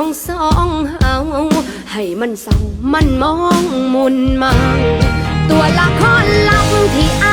ของสองเฮาให้มันเศร้ามันมองมุนมัง ตัวละครลับที่